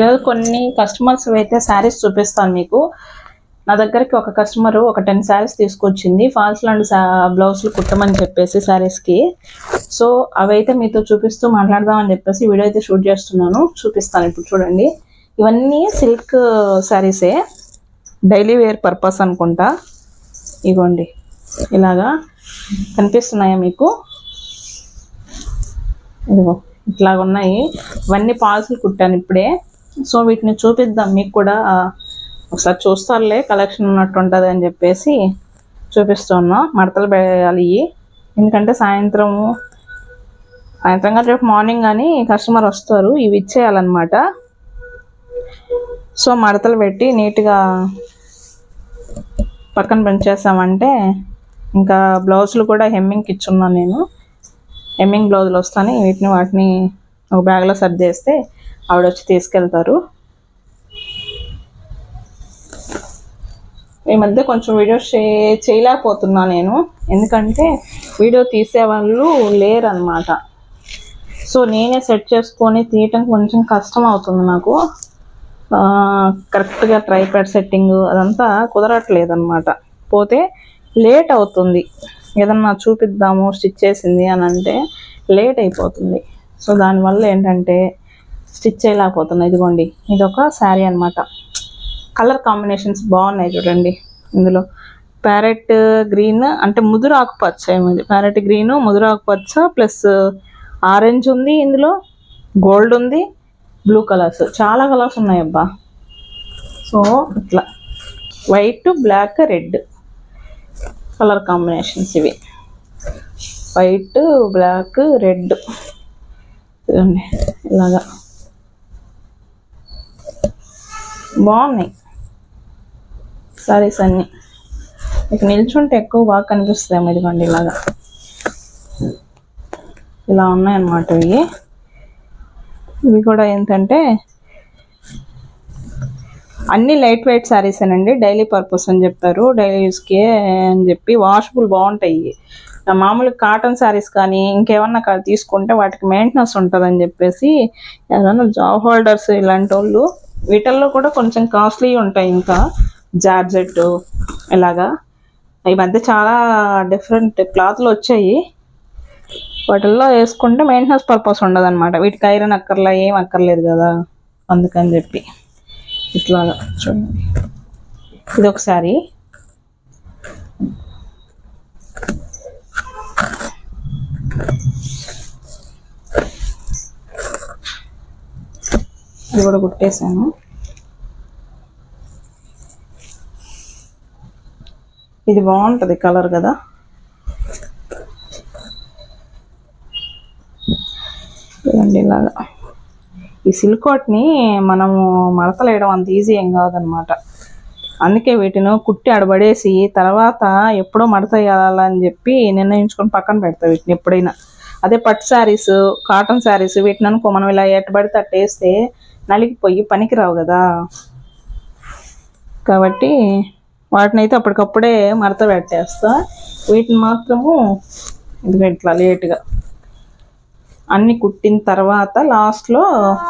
ఈరోజు కొన్ని కస్టమర్స్ అయితే శారీస్ చూపిస్తాను మీకు. నా దగ్గరికి ఒక కస్టమర్ ఒక టెన్ శారీస్ తీసుకొచ్చింది. ఫాల్స్ లాంటి బ్లౌజులు కుట్టమని చెప్పేసి శారీస్కి సో అవైతే మీతో చూపిస్తూ మాట్లాడదామని చెప్పేసి వీడియో అయితే షూట్ చేస్తున్నాను. చూపిస్తాను ఇప్పుడు చూడండి. ఇవన్నీ సిల్క్ శారీసే డైలీ వేర్ పర్పస్ అనుకుంటా. ఇగోండి. ఇలాగా కనిపిస్తున్నాయా మీకు? ఇదిగో ఇట్లాగ ఉన్నాయి ఇవన్నీ పాల్సులు కుట్టాను ఇప్పుడే. సో వీటిని చూపిద్దాం. మీకు కూడా ఒకసారి చూస్తారులే కలెక్షన్ ఉన్నట్టు ఉంటుంది అని చెప్పేసి చూపిస్తున్నాం. మడతలు వేయాలి ఇవి. ఎందుకంటే సాయంత్రము సాయంత్రం కానీ రేపు మార్నింగ్ కానీ కస్టమర్ వస్తారు. ఇవి ఇచ్చేయాలన్నమాట. సో మడతలు పెట్టి నీట్గా పక్కన పెంచేసామంటే ఇంకా బ్లౌజులు కూడా హెమ్మింగ్కి ఇచ్చున్నాను నేను. హెమ్మింగ్ బ్లౌజులు వస్తాను వీటిని వాటిని ఒక బ్యాగ్లో సర్దేస్తే ఆవిడ వచ్చి తీసుకెళ్తారు. ఈ మధ్య కొంచెం వీడియో షే చేయలేకపోతున్నా నేను. ఎందుకంటే వీడియో తీసేవాళ్ళు లేరనమాట సో నేనే సెట్ చేసుకొని తీయటం కొంచెం కష్టం అవుతుంది నాకు. కరెక్ట్గా ట్రైప్యాడ్ సెట్టింగ్ అదంతా కుదరట్లేదు అనమాట పోతే లేట్ అవుతుంది. ఏదన్నా చూపిద్దాము స్టిచ్ చేసింది అని అంటే లేట్ అయిపోతుంది. సో దానివల్ల ఏంటంటే స్టిచ్ చేయలేకపోతున్నా ఇదిగోండి ఇది ఒక శారీ అనమాట కలర్ కాంబినేషన్స్ బాగున్నాయి చూడండి. ఇందులో ప్యారెట్ గ్రీన్ అంటే ముదురు ఆకుపచ్చ ఏమిది? ప్యారెట్ గ్రీన్ ముదురు ఆకుపచ్చ ప్లస్ ఆరెంజ్ ఉంది ఇందులో గోల్డ్ ఉంది బ్లూ కలర్స్. చాలా కలర్స్ ఉన్నాయి అబ్బా. సో ఇట్లా. White black red colour combinations ఇవి. White black red. ఇలాగా. బాగున్నాయి. సారీస్ అన్నీ. మీకు నిల్చుంటే ఎక్కువ బాగా కనిపిస్తాయి ఇదిగోండి ఇలాగా. ఇలా ఉన్నాయన్నమాట ఇవి. ఇవి కూడా ఏంటంటే అన్ని లైట్ వెయిట్ శారీస్ అండి డైలీ పర్పస్ అని చెప్పారు డైలీ యూస్కే అని చెప్పి వాషబుల్ బాగుంటాయి మామూలు కాటన్ శారీస్ కానీ ఇంకేమన్నా తీసుకుంటే వాటికి మెయింటెనెన్స్ ఉంటుందని చెప్పేసి ఏదైనా జాబ్ హోల్డర్స్ ఇలాంటి వాళ్ళు వీటిల్లో కూడా కొంచెం కాస్ట్లీ ఉంటాయి ఇంకా. జార్జెట్ ఇలాగా. ఈ మధ్య చాలా డిఫరెంట్ క్లాత్లు వచ్చాయి. వాటిల్లో వేసుకుంటే మెయింటెనెన్స్ పర్పస్ ఉండదు అనమాట వీటికి ఐరన్ అక్కర్లా ఏం అక్కర్లేదు కదా. అందుకని చెప్పి ఇట్లాగా చూడండి. ఇది ఒకసారి ఇది కూడా కుట్టేసాను ఇది బాగుంటుంది కలర్ కదా. చూడండి ఇలాగా. ఈ సిల్కోట్ని మనము మడతలేయడం అంత ఈజీ ఏం కాదనమాట. అందుకే వీటిని కుట్టి అడబడేసి తర్వాత ఎప్పుడో మడత వేయాలని చెప్పి నిర్ణయించుకొని పక్కన పెడతా వీటిని ఎప్పుడైనా. అదే పట్టు శారీస్ కాటన్ శారీస్ వీటిని అనుకో మనం ఇలా ఎట్టబడితే అట్టేస్తే నలిగిపోయి పనికిరావు కదా. కాబట్టి వాటిని అయితే అప్పటికప్పుడే మడత పెట్టేస్తా. వీటిని మాత్రము ఇదిగో ఇట్లా లేట్గా అన్ని కుట్టిన తర్వాత లాస్ట్లో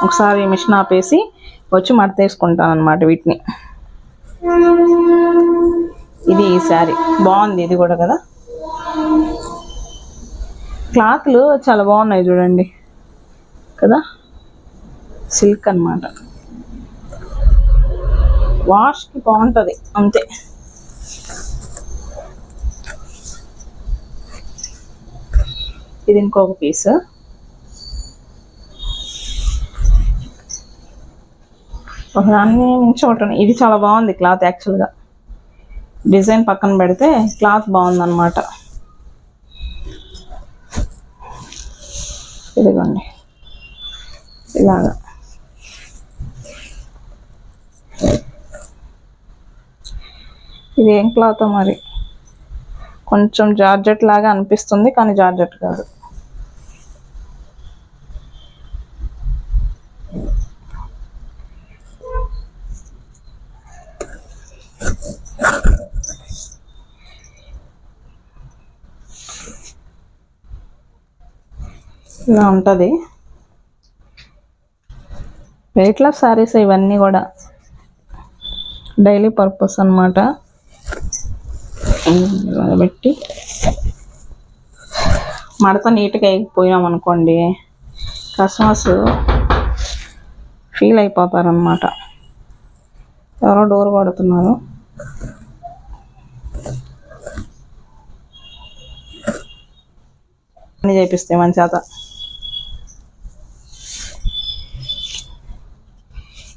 ఒకసారి మిషన్ ఆపేసి వచ్చి మడత వేసుకుంటాను అనమాట వీటిని. ఇది ఈ శారీ. బాగుంది ఇది కూడా కదా. క్లాత్లు చాలా బాగున్నాయి చూడండి. కదా? సిల్క్ అన్నమాట. వాష్కి బాగుంటుంది అంతే. ఇది ఇంకొక పీస్ ఒకదాన్ని మించి ఒకటి ఇది చాలా బాగుంది క్లాత్ యాక్చువల్గా. డిజైన్ పక్కన పెడితే క్లాత్ బాగుందన్నమాట. ఇదిగోండి. ఇలాగా. ఇది ఏం క్లాత్ మరి? కొంచెం జార్జెట్ లాగా అనిపిస్తుంది కానీ జార్జెట్ కాదు. ఇలా ఉంటుంది. వెయిట్ లాస్ శారీస్ ఇవన్నీ కూడా డైలీ పర్పస్ అనమాట పెట్టి మడత నీట్గా వేయకపోయినాం అనుకోండి కస్టమర్స్ ఫీల్ అయిపోతారనమాట ఎవరో డోర్ కొడుతున్నారు అని చేపిస్తే మన చేత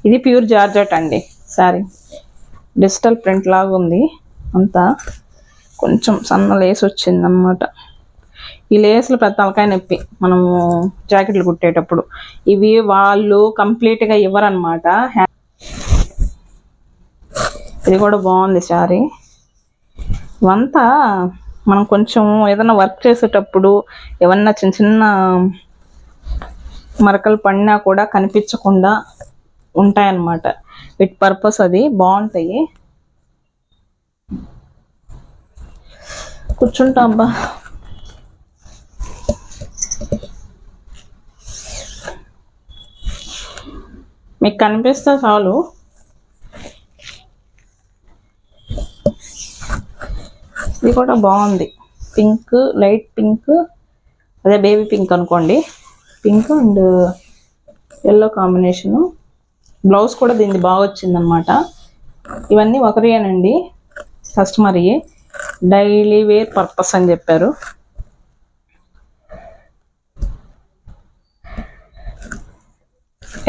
ఇది ప్యూర్ జార్జెట్ అండి సారీ. డిజిటల్ ప్రింట్ లాగా ఉంది అంతా కొంచెం సన్న లేస్ వచ్చింది అన్నమాట ఈ లేస్లు పెద్ద తలకాయ నొప్పి. మనము జాకెట్లు కుట్టేటప్పుడు. ఇవి వాళ్ళు కంప్లీట్గా ఇవ్వరనమాట ఇది కూడా బాగుంది సారీ ఇవంతా మనం కొంచెం ఏదైనా వర్క్ చేసేటప్పుడు ఏమన్నా చిన్న చిన్న మరకలు పడినా కూడా కనిపించకుండా ఉంటాయన్నమాట. విట్ పర్పస్ అది బాగుంటాయి. కూర్చుంటా అబ్బా. మీకు కనిపిస్తే చాలు. ఇది కూడా బాగుంది. పింక్ లైట్ పింక్ అదే బేబీ పింక్ అనుకోండి. Pink and yellow combination. Blouse కూడా దీనికి బాగా వచ్చిందనమాట ఇవన్నీ ఒకరియేనండి కస్టమర్యే డైలీ వేర్ పర్పస్ అని చెప్పారు.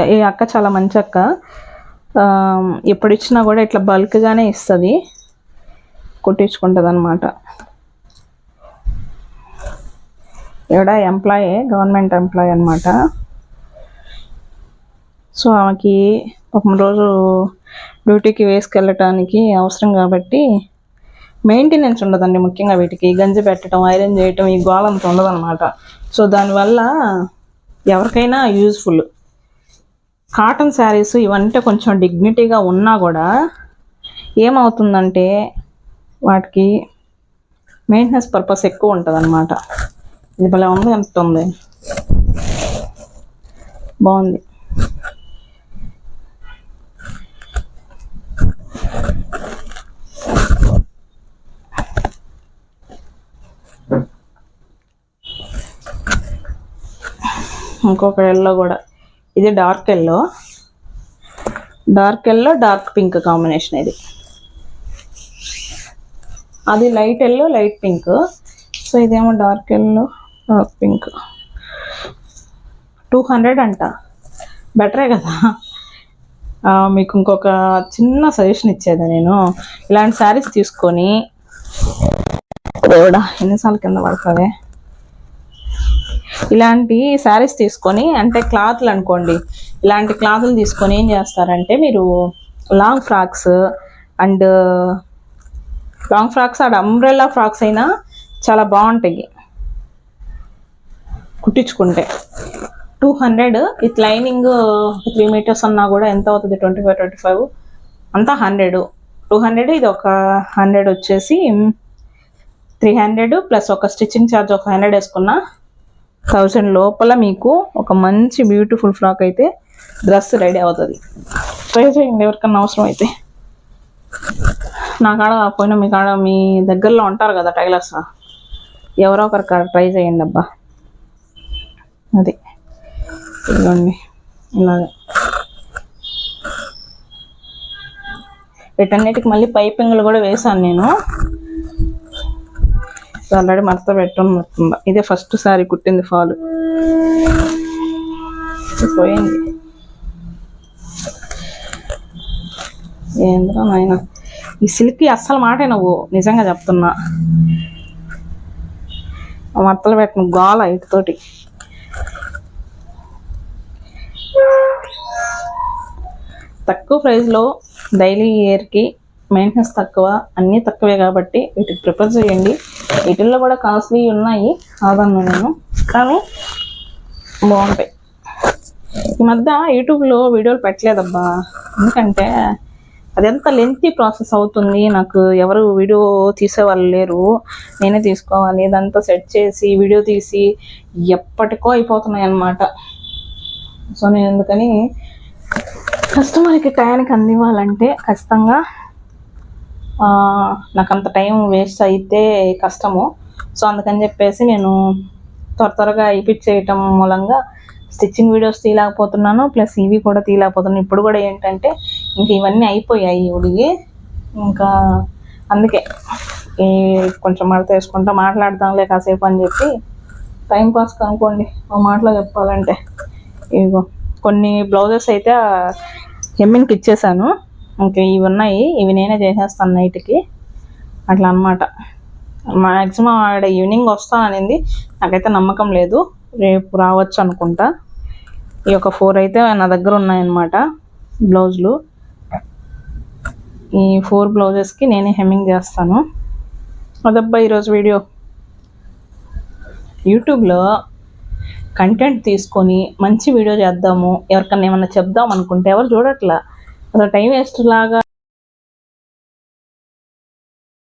ఈ అక్క చాలా మంచి అక్క. ఆ, ఎప్పుడు ఇచ్చినా కూడా ఇట్లా బల్క్గానే ఇస్తుంది. కుట్టించుకుంటుంది అనమాట ఈవిడ ఎంప్లాయే గవర్నమెంట్ ఎంప్లాయ్ అనమాట సో ఆమెకి ఒక రోజు డ్యూటీకి వేసుకెళ్ళటానికి అవసరం కాబట్టి మెయింటెనెన్స్ ఉండదండి ముఖ్యంగా వీటికి. గంజి పెట్టడం ఐరన్ చేయటం ఈ గోళంత ఉండదన్నమాట. సో దానివల్ల ఎవరికైనా యూజ్ఫుల్. కాటన్ శారీస్ ఇవంటే కొంచెం డిగ్నిటీగా ఉన్నా కూడా ఏమవుతుందంటే వాటికి మెయింటెనెన్స్ పర్పస్ ఎక్కువ ఉంటుంది అనమాట ఇది భలే ఉంది ఎంత ఉంది. బాగుంది. ఇంకొక ఎల్లో కూడా. ఇది dark yellow dark yellow dark pink combination ఇది. అది light yellow light pink so ఇదేమో dark yellow dark pink two hundred అంట. బెటరే కదా. మీకు ఇంకొక చిన్న సజెషన్ ఇచ్చేది నేను. ఇలాంటి శారీస్ తీసుకొని దేవుడా ఎన్నిసార్లు కింద పడుతుంది ఇలాంటి శారీస్ తీసుకొని అంటే క్లాత్లు అనుకోండి. ఇలాంటి క్లాత్లు తీసుకొని ఏం చేస్తారంటే మీరు long frocks and long frocks and umbrella frocks అయినా చాలా బాగుంటాయి. కుట్టించుకుంటే. Two hundred with lining three metres అన్నా కూడా ఎంత అవుతుంది? ట్వంటీ ఫైవ్ ట్వంటీ ఫైవ్ అంతా హండ్రెడ్ టూ హండ్రెడ్ ఇది ఒక హండ్రెడ్ వచ్చేసి త్రీ హండ్రెడ్ ప్లస్ ఒక స్టిచ్చింగ్ ఛార్జ్ ఒక హండ్రెడ్ వేసుకున్నా థౌజండ్ లోపల మీకు ఒక మంచి బ్యూటిఫుల్ ఫ్రాక్ అయితే డ్రెస్ రెడీ అవుతుంది. ట్రై చేయండి ఎవరికన్నా అవసరం అయితే నా కాడ కాకపోయినా మీ కాడ మీ దగ్గరలో ఉంటారు కదా టైలర్స్. ఎవరో ఒకరి కాడ ట్రై చేయండి అబ్బా. అది. ఇదిగోండి. ఇలాగే. వీటన్నిటికి మళ్ళీ పైపింగ్లు కూడా వేసాను నేను. ఆల్రెడీ మడత పెట్టనుకుందా ఇదే ఫస్ట్ సారీ కుట్టింది ఫాల్ పోయింది. ఏంద్రా నాయన? ఈ సిల్క్ అస్సలు మాటే నువ్వు నిజంగా చెప్తున్నా. ఆ మడతలు పెట్టిన గోల ఇటుతోటి తక్కువ ప్రైస్లో డైలీ ఇయర్కి మెయింటెనెన్స్ తక్కువ అన్నీ తక్కువే కాబట్టి వీటికి ప్రిఫర్ చేయండి. వీటిల్లో కూడా కాస్ట్లీ ఉన్నాయి కాదన్ను నేను. కానీ బాగుంటాయి. ఈ మధ్య యూట్యూబ్లో వీడియోలు పెట్టలేదబ్బా. ఎందుకంటే అదంతా లెంతీ ప్రాసెస్ అవుతుంది. నాకు ఎవరు వీడియో తీసేవాళ్ళు లేరు. నేనే తీసుకోవాలి. ఇదంతా సెట్ చేసి వీడియో తీసి ఎప్పటికో అయిపోతున్నాయి అన్నమాట సో నేను ఎందుకని కస్టమర్కి టయానికి అందివ్వాలంటే ఖచ్చితంగా నాకు అంత టైం వేస్ట్ అయితే కష్టము. సో అందుకని చెప్పేసి నేను త్వర త్వరగా అయిపించేయటం మూలంగా స్టిచ్చింగ్ వీడియోస్ తీయలేకపోతున్నాను. ప్లస్ ఇవి కూడా తీయలేకపోతున్నాను. ఇప్పుడు కూడా ఏంటంటే ఇంక ఇవన్నీ అయిపోయాయి ఉడిగి. ఇంకా అందుకే ఈ కొంచెం మడత వేసుకుంటా మాట్లాడదాంలే కాసేపు అని చెప్పి టైం పాస్ కనుక్కోండి ఒక మాటలో చెప్పాలంటే. ఇదిగో కొన్ని బ్లౌజెస్ అయితే ఎమ్మిన్కి ఇచ్చేసాను. ఇంకా ఇవి ఉన్నాయి. ఇవి నేనే చేసేస్తాను నైట్కి అట్లా అన్నమాట. మ్యాక్సిమం ఆవిడ ఈవినింగ్ వస్తాననింది. నాకైతే నమ్మకం లేదు. రేపు రావచ్చు అనుకుంటా. ఈ యొక్క ఫోర్ అయితే నా దగ్గర ఉన్నాయన్నమాట బ్లౌజులు. ఈ ఫోర్ బ్లౌజెస్కి నేనే హెమ్మింగ్ చేస్తాను. అదబ్బా ఈరోజు వీడియో. యూట్యూబ్లో కంటెంట్ తీసుకొని మంచి వీడియో చేద్దాము. ఎవరికన్నా ఏమన్నా చెప్దాం అనుకుంటే ఎవరు చూడట్లా? అసలు టైం వేస్ట్ లాగా